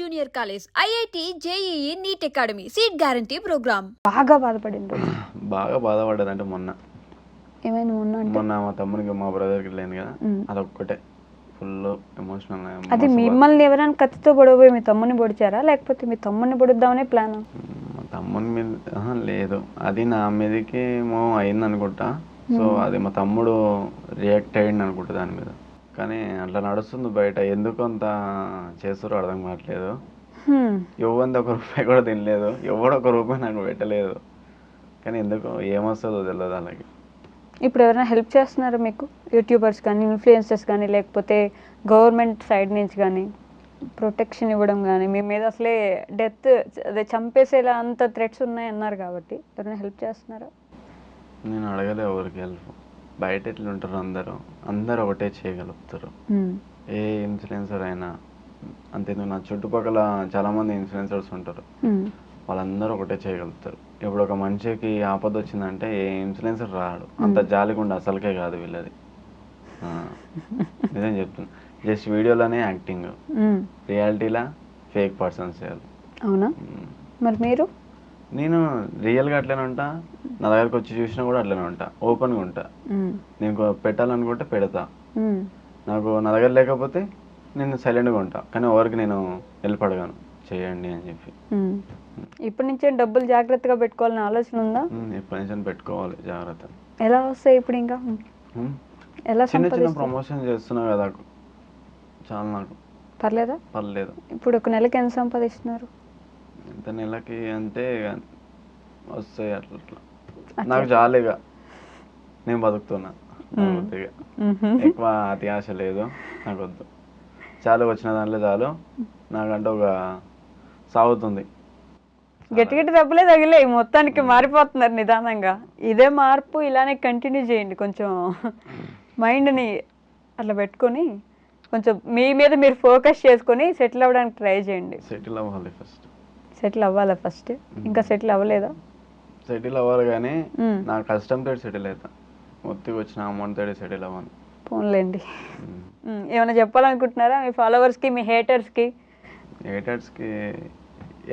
Junior college IIT JEE NEET academy. Seat guarantee programme. బాగా బాధపడిన రోజు. బాగా బాధపడ్డదంటే మొన్న. ఏమైనా మొన్న అంటే? మొన్న మా తమ్మునికి మా బ్రదర్కి లేను కదా. అదొక్కటే. ఫుల్ ఎమోషనల్ అది మిమ్మల్ని ఎవరైనా కత్తితో పొడవబోయి మీ తమ్ముని పొడిచారా? లేకపోతే మీ తమ్ముని పొడుద్దామనే ప్లాన్? మా తమ్ముని మీద ఆహా, లేదు. అది నా మీదకి ఏమో అయింది అనుకుంటా సో అది మా తమ్ముడు రియాక్ట్ అయ్యింది అనుకుంటా దాని మీద. కానీ అట్లా నడుస్తుంది బయట. ఎందుకు అంత చేస్తారో అర్థం కావట్లేదు. ఎవరిది ఒక రూపాయి కూడా తినలేదు. ఎవడు ఒక రూపాయి నాకు పెట్టలేదు. కానీ ఎందుకు ఏమొస్తుందో తెలియదు వాళ్ళకి. ఇప్పుడు ఎవరైనా హెల్ప్ చేస్తున్నారా మీకు? యూట్యూబర్స్ కానీ ఇన్ఫ్లుయెన్సర్స్ కానీ లేకపోతే గవర్నమెంట్ సైడ్ నుంచి కానీ ప్రొటెక్షన్ ఇవ్వడం కానీ మీ మీద అసలే డెత్ అదే చంపేసేలా అంత థ్రెట్స్ ఉన్నాయి అన్నారు కాబట్టి ఎవరైనా హెల్ప్ చేస్తున్నారా? నేను అడగలే ఎవరికి హెల్ప్. బయట ఎట్లా ఉంటారు అందరూ. అందరూ ఒకటే చేయగలుగుతారు. ఏ ఇన్ఫ్లుయెన్సర్ అయినా అంతేందుకు నా చుట్టుపక్కల చాలా మంది ఇన్ఫ్లుయెన్సర్స్ ఉంటారు. వాళ్ళందరూ ఒకటే చేయగలుగుతారు. ఇప్పుడు ఒక మనిషికి ఆపద వచ్చిందంటే ఏ ఇన్ఫ్లుయెన్సర్ రాడు. అంత జాలిగుండా అసలుకే కాదు వీళ్ళది. నిజం చెప్తున్నా. జస్ట్ వీడియోలోనే యాక్టింగ్. రియాలిటీలా ఫేక్ పర్సన్స్ చేయాలి. అవునా. మరి మీరు? నేను రియల్గా అట్లనే ఉంటా నా దగ్గరకు వచ్చి చూసినా కూడా అట్లనే ఉంటా ఓపెన్గా ఉంటా. నేను పెట్టాలనుకుంటే పెడతా. నాకు నా దగ్గర లేకపోతే నేను సైలెంట్గా ఉంటా కానీ ఎవరికి నేను హెల్ప్ అడగాను చేయండి అని చెప్పి. ఇప్పటి నుంచే డబ్బులు జాగ్రత్తగా పెట్టుకోవాలని ఆలోచన ఉందా? ఉమ్, ఎప్పటి నుంచి పెట్టుకోవాలి జాగ్రత్త. ఎలా వస్తాయి ఇప్పుడు ఇంకా? ఎలా చిన్న చిన్న ప్రమోషన్ చేస్తున్నా కదా చాలా నాకు. పర్లేదా? పర్లేదు. ఇప్పుడు ఒక నెలకి ఎంత సంపాదిస్తున్నారు? ఎంత నెలకి అంటే వస్తాయి అట్లా అట్లా. నాకు చాలుగా నేను బతుకుతున్నా. ఎక్కువ అతి ఆశ లేదు నాకు వద్దు చాలు వచ్చిన దాంట్లో చాలు. నాకంటే ఒక సాగుతుంది. గట్టి గట్టి దెబ్బలే తగిలే మొత్తానికి మారిపోతున్నారు నిదానంగా. ఇదే మార్పు ఇలానే కంటిన్యూ చేయండి కొంచెం మైండ్ని అట్లా పెట్టుకొని కొంచెం మీ మీద మీరు ఫోకస్ చేసుకొని సెటిల్ అవ్వడానికి ట్రై చేయండి. సెటిల్ అవ్వాలి ఫస్ట్ సెటిల్ అవ్వాలా ఫస్ట్? ఇంకా సెటిల్ అవ్వలేదా? సెటిల్ అవ్వాలి కానీ. నా కష్టంతో సెటిల్ అవుతా. మొత్తికి వచ్చిన అమౌంట్ తోటి సెటిల్ అవ్వను. పోన్లేండి. మ్మ్. ఏమైనా చెప్పాలనుకుంటున్నారా? మీ ఫాలోవర్స్కి మీ హేటర్స్కి? హేటర్స్కి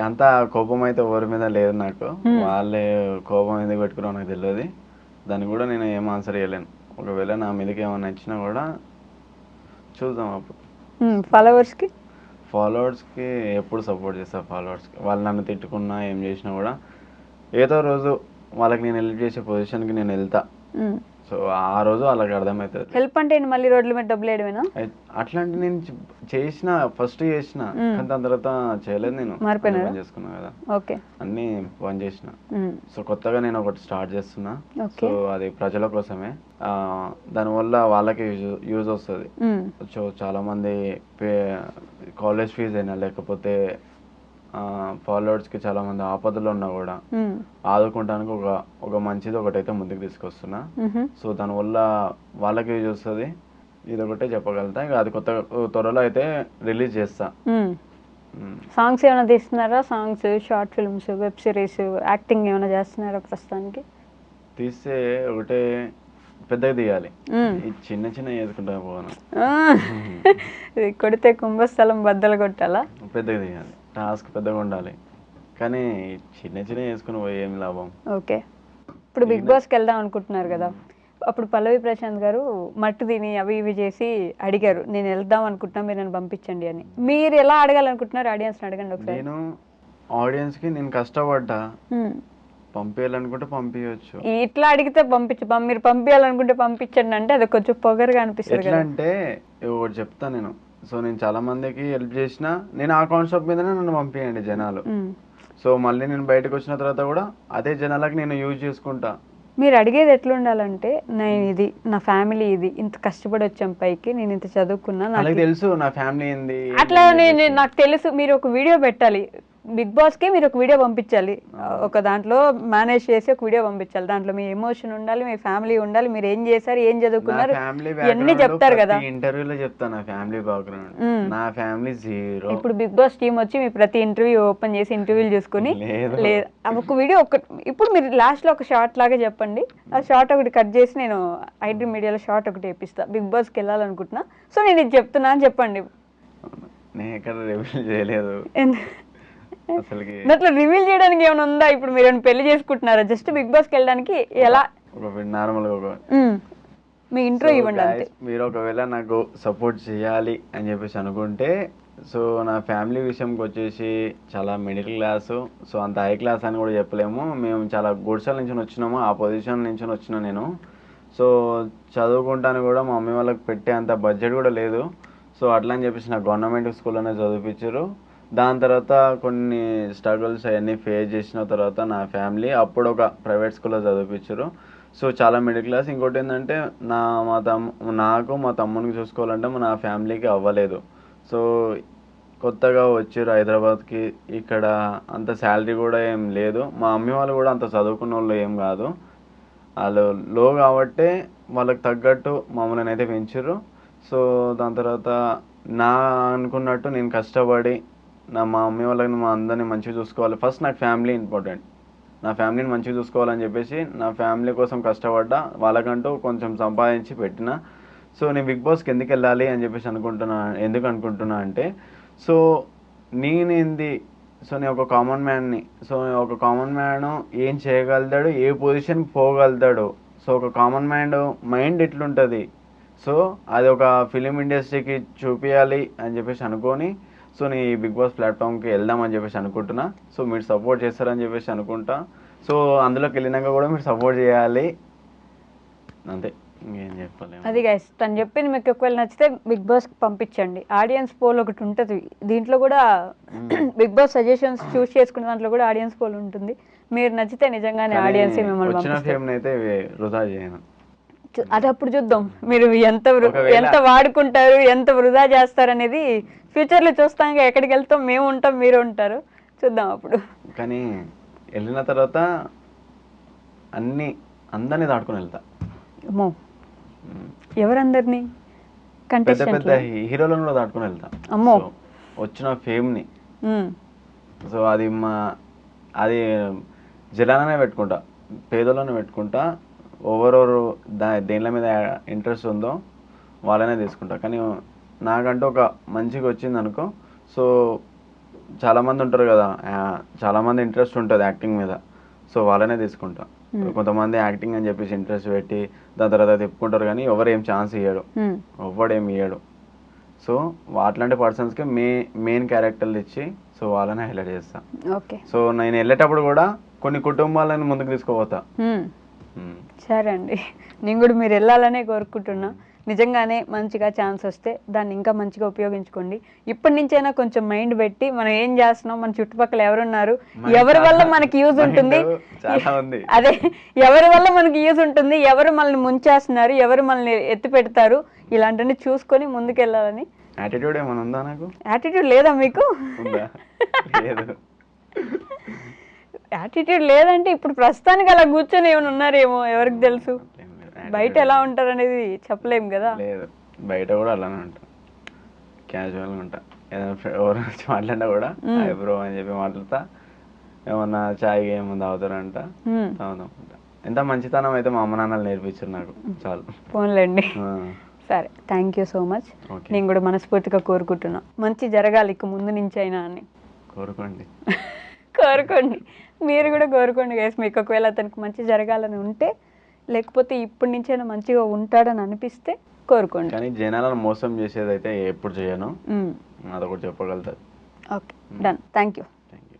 అంత కోపం అయితే ఎవరి మీద లేదు నాకు. వాళ్ళే కోపం ఎందుకు పెట్టుకున్నారో నాకు తెలియదు. దాన్ని కూడా నేను ఏం ఆన్సర్ చేయలేను. ఒకవేళ నా మీదకి ఏమైనా ఇచ్చినా కూడా చూద్దాం అప్పుడు. ఫాలోవర్స్కి ఫాలోవర్స్కి ఎప్పుడు సపోర్ట్ చేస్తాను ఫాలోవర్స్కి? వాళ్ళు నన్ను తిట్టుకున్నా ఏం చేసినా కూడా ఏదో రోజు వాళ్ళకి నేను హెల్ప్ చేసే పొజిషన్కి నేను వెళ్తా. సో ఆ రోజు వాళ్ళకి అర్థమవుతుంది. హెల్ప్ అంటే మళ్ళీ రోడ్ల మీద డబ్బులు వేయడమేనా? అట్లాంటి నేను చేసిన ఫస్ట్ చేసిన. కానీ దాని తర్వాత చేయలేదు నేను. బంద్ చేసుకున్నా కదా. ఓకే. అన్నీ బంద్ చేసిన. సో కొత్తగా నేను ఒకటి స్టార్ట్ చేస్తున్నా. సో అది ప్రజల కోసమే. దానివల్ల వాళ్ళకి యూజ్ యూజ్ వస్తుంది. సో చాలా మంది కాలేజ్ ఫీజు అయినా లేకపోతే ఫాలోవర్స్కి చాలా మంది ఆపదలు ఉన్నా కూడా. ఆదుకోవడానికి ఒక ఒక మంచిది ఒకటైతే ముందుకు తీసుకొస్తున్నా. సో దానివల్ల వాళ్ళకి యూజ్ వస్తుంది? ఇది ఒకటే చెప్పగలుగుతా. ఇంకా అది కొత్త త్వరలో అయితే రిలీజ్ చేస్తా. సాంగ్స్ ఏమైనా తీస్తున్నారా? Songs short films web series acting ఏమైనా చేస్తున్నారా ప్రస్తుతానికి? తీస్తే ఒకటే పెద్దగా తీయాలి. చిన్న చిన్న చేసుకుంటా పోను. కొడితే కుంభస్థలం బద్దలు కొట్టాలా? పెద్దగా తీయాలి. టాస్క్ పెద్దగా ఉండాలి. కానీ చిన్న చిన్న చేసుకుని పోయి ఏం లాభం? ఓకే. ఇప్పుడు బిగ్ బాస్కి వెళ్దాం అనుకుంటున్నారు కదా. అప్పుడు పల్లవి ప్రశాంత్ గారు మట్టు తిని అవి ఇవి చేసి అడిగారు నేను వెళ్దాం అనుకుంటున్నా మీరు నన్ను పంపించండి అని. మీరు ఎలా అడగాలనుకుంటున్నారు? ఆడియన్స్ని అడగండి ఒకసారి. నేను ఆడియన్స్కి నేను కష్టపడ్డా. పంపించాలనుకుంటే పంపించవచ్చు ఇట్లా అడిగితే పంపించు మీరు పంపించాలనుకుంటే పంపించండి అంటే అది కొంచెం పొగరుగా అనిపిస్తుంది అంటే ఒకటి చెప్తా నేను. సో నేను చాలా మందికి హెల్ప్ చేసిన నేను ఆ కాన్సెప్ట్ మీదనే నన్ను పంపించండి జనాలు. సో మళ్ళీ నేను బయటకు వచ్చిన తర్వాత కూడా అదే జనాలకి నేను యూజ్ చేసుకుంటా. మీరు అడిగేది ఎట్లా ఉండాలంటే నేను ఇది నా ఫ్యామిలీ ఇది ఇంత కష్టపడి వచ్చాం పైకి నేను ఇంత చదువుకున్నా నాకు తెలుసు నా ఫ్యామిలీ ఏంది అట్లా నేను నాకు తెలుసు మీరు ఒక వీడియో పెట్టాలి. బిగ్ బాస్కి మీరు ఒక వీడియో పంపించాలి. ఒక దాంట్లో మేనేజ్ చేసి ఒక వీడియో పంపించాలి. దాంట్లో మీ ఎమోషన్ ఉండాలి మీ ఫ్యామిలీ ఉండాలి మీరు ఏం చేశారు ఏం చదువుకున్నారు ఇవన్నీ చెప్తారు కదా. ఇంటర్వ్యూలో చెప్తా నా ఫ్యామిలీ బ్యాక్గ్రౌండ్. నా ఫ్యామిలీ జీరో. ఇప్పుడు బిగ్ బాస్ టీం వచ్చి మీ ప్రతి ఇంటర్వ్యూ ఓపెన్ చేసి ఇంటర్వ్యూలు చూసుకుని లేదు. ఒక వీడియో ఒక ఇప్పుడు మీరు లాస్ట్లో ఒక షార్ట్ లాగా చెప్పండి. ఆ షార్ట్ ఒకటి కట్ చేసి నేను ఐటీ మీడియాలో షార్ట్ ఒకటి వేపిస్తా. బిగ్ బాస్కి వెళ్ళాలనుకుంటున్నా. సో నేను ఇది చెప్తున్నా అని చెప్పండి. నేను ఎక్కడ రివీల్ చేయలేదు. అసలుకి దాంట్లో రివీల్ చేయడానికి ఏమైనా ఉందా? ఇప్పుడు మీరు పెళ్ళి చేసుకుంటున్నారా? జస్ట్ బిగ్ బాస్కి వెళ్ళడానికి ఎలా? ఒక మ్మ్. మీ ఇంట్రో ఇవ్వండి అంతే. మీరు ఒకవేళ నాకు సపోర్ట్ చేయాలి అని చెప్పేసి అనుకుంటే సో నా ఫ్యామిలీ విషయంకి వచ్చేసి చాలా మిడిల్ క్లాస్ సో అంత హై క్లాస్ అని కూడా చెప్పలేము. మేము చాలా గుడిసెల నుంచి వచ్చినాము ఆ పొజిషన్ నుంచి వచ్చిన నేను. సో చదువుకుంటాను కూడా మా మమ్మీ వాళ్ళకి పెట్టే అంత బడ్జెట్ కూడా లేదు. సో అట్లా అని చెప్పేసి నాకు గవర్నమెంట్ స్కూల్లోనే చదివించారు దాని తర్వాత కొన్ని స్ట్రగుల్స్ అవన్నీ ఫేస్ చేసిన తర్వాత నా ఫ్యామిలీ అప్పుడు ఒక ప్రైవేట్ స్కూల్లో చదివించారు సో చాలా మిడిల్ క్లాస్ ఇంకోటి ఏంటంటే నా మా తమ్ము నాకు మా తమ్మునికి చూసుకోవాలంటే నా ఫ్యామిలీకి అవ్వలేదు. సో కొత్తగా వచ్చారు హైదరాబాద్కి. ఇక్కడ అంత శాలరీ కూడా ఏం లేదు. మా మమ్మీ వాళ్ళు కూడా అంత చదువుకున్న వాళ్ళు ఏం కాదు. వాళ్ళు లో కాబట్టే వాళ్ళకి తగ్గట్టు మమ్మల్ని అయితే పెంచారు. సో దాని తర్వాత నా అనుకున్నట్టు నేను కష్టపడి నా మా మమ్మీ వాళ్ళని మా అందరిని మంచిగా చూసుకోవాలి. ఫస్ట్ నాకు ఫ్యామిలీ ఇంపార్టెంట్ నా ఫ్యామిలీని మంచిగా చూసుకోవాలని చెప్పేసి నా ఫ్యామిలీ కోసం కష్టపడ్డా వాళ్ళకంటూ కొంచెం సంపాదించి పెట్టిన. సో నేను బిగ్ బాస్కి ఎందుకు వెళ్ళాలి అని చెప్పేసి అనుకుంటున్నా ఎందుకు అనుకుంటున్నా అంటే సో నేనేంది సో నేను ఒక కామన్ మ్యాన్ని సో ఒక కామన్ మ్యాన్ ఏం చేయగలుగుతాడు ఏ పొజిషన్కి పోగలుగుతాడు సో ఒక కామన్ మ్యాన్ మైండ్ ఎట్లుంటుంది? సో అది ఒక ఫిలిం ఇండస్ట్రీకి చూపించాలి అని చెప్పేసి అనుకొని సో నీ బిగ్ బాస్ ప్లాట్ఫామ్కి వెళ్దామని చెప్పేసి అనుకుంటున్నా. సో మీరు సపోర్ట్ చేస్తారని చెప్పేసి అనుకుంటా. సో అందులోకి వెళ్ళినాక కూడా మీరు సపోర్ట్ చేయాలి. అంతే. అది గైస్ తను చెప్పింది మీకు ఒకవేళ నచ్చితే బిగ్ బాస్కి పంపించండి. ఆడియన్స్ పోల్ ఒకటి ఉంటుంది. దీంట్లో కూడా బిగ్ బాస్ సజెషన్స్ చూస్ చేసుకునే దాంట్లో కూడా ఆడియన్స్ పోల్ ఉంటుంది. మీరు నచ్చితే నిజంగానే ఆడియన్స్ మిమ్మల్ని వృధా చేయను. అది అప్పుడు చూద్దాం. మీరు ఎంత ఎంత వాడుకుంటారు ఎంత వృధా చేస్తారు అనేది ఫ్యూచర్లో చూస్తాం ఎక్కడికి వెళ్తాం మేము ఉంటాం మీరు ఉంటారు. చూద్దాం అప్పుడు. కానీ వెళ్ళిన తర్వాత అన్ని అందరినీ దాటుకొని వెళ్తా. ఎవరందరినీ? పెద్ద పెద్ద హీరోలను కూడా దాటుకొని వెళ్తా. అమ్మో. వచ్చిన ఫేమ్ని. సో అది మా అది జలాలనే పెట్టుకుంటా పేదలోనే పెట్టుకుంటా ఓవరోవర్ దా దేనిల మీద ఇంట్రెస్ట్ ఉందో వాళ్ళనే తీసుకుంటా. కానీ నాకంటూ ఒక మంచిగా వచ్చింది అనుకో సో చాలామంది ఉంటారు కదా చాలామంది ఇంట్రెస్ట్ ఉంటుంది యాక్టింగ్ మీద. సో వాళ్ళనే తీసుకుంటా. కొంతమంది యాక్టింగ్ అని చెప్పేసి ఇంట్రెస్ట్ పెట్టి దాని తర్వాత తిప్పుకుంటారు కానీ ఎవరు ఏం ఛాన్స్ ఇయ్యడు. ఎవ్వడు ఏం ఇయ్యడు. సో అట్లాంటి పర్సన్స్కి మే మెయిన్ క్యారెక్టర్లు ఇచ్చి సో వాళ్ళని హైలైట్ చేస్తా. ఓకే. సో నేను వెళ్ళేటప్పుడు కూడా కొన్ని కుటుంబాలను ముందుకు తీసుకుపోతా. ఉమ్. సరే అండి నేను కూడా మీరు వెళ్ళాలనే కోరుకుంటున్నా. నిజంగానే మంచిగా ఛాన్స్ వస్తే దాన్ని ఇంకా మంచిగా ఉపయోగించుకోండి. ఇప్పటి నుంచైనా కొంచెం మైండ్ పెట్టి మనం ఏం చేస్తున్నాం మన చుట్టుపక్కల ఎవరున్నారు ఎవరి వల్ల మనకి యూజ్ ఉంటుంది. అదే ఎవరి వల్ల మనకి యూజ్ ఉంటుంది? ఎవరు మనల్ని ముంచేస్తున్నారు? ఎవరు మనల్ని ఎత్తి పెడతారు ఇలాంటివన్నీ చూసుకొని ముందుకెళ్ళాలని. యాటిట్యూడ్ ఏమైనా ఉందా నాకు? యాటిట్యూడ్ లేదా మీకు? లేదు. యాటిట్యూడ్ లేదంటే ఇప్పుడు ప్రస్తుతానికి అలా కూర్చొని ఏమైనా ఉన్నారేమో ఎవరికి తెలుసు? ఏం లేదు. బయట ఎలా ఉంటారు అనేది చెప్పలేం కదా? లేదు. బయట కూడా అలానే ఉంటా. క్యాజువల్గా ఉంటా. ఏదైనా ఎవరు మాట్లాడినా కూడా హాయ్ బ్రో అని చెప్పి మాట్లాడతా. ఏమన్నా చాయ్ ఏముంది తాగుతారంట. అంట. ఎంత మంచితనం అయితే మా అమ్మ నాన్నలు నేర్పించారు నాకు. చాలు. పోన్లేండి. ఆ, సరే థ్యాంక్ యూ సో మచ్. నేను కూడా మనస్ఫూర్తిగా కోరుకుంటున్నా. మంచి జరగాలి ఇక ముందు నుంచి అయినా అని. కోరుకోండి. కోరుకోండి. మీరు కూడా కోరుకోండి గైస్ మీకు ఒకవేళ అతనికి మంచి జరగాలని ఉంటే లేకపోతే ఇప్పటి నుంచైనా మంచిగా ఉంటాడని అనిపిస్తే కోరుకోండి. కానీ జనాలను మోసం చేసేది అయితే ఎప్పుడు చేయను. మ్మ్. అదొకటి చెప్పగలుగుతుంది okay done. Thank you thank you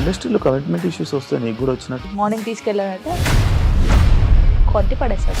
ఇండస్ట్రీలో కమిట్మెంట్ ఇష్యూస్ వస్తే నీకు కూడా వచ్చినట్టు? మార్నింగ్ తీసుకెళ్ళాడంటే కొట్టి పడేశాడు.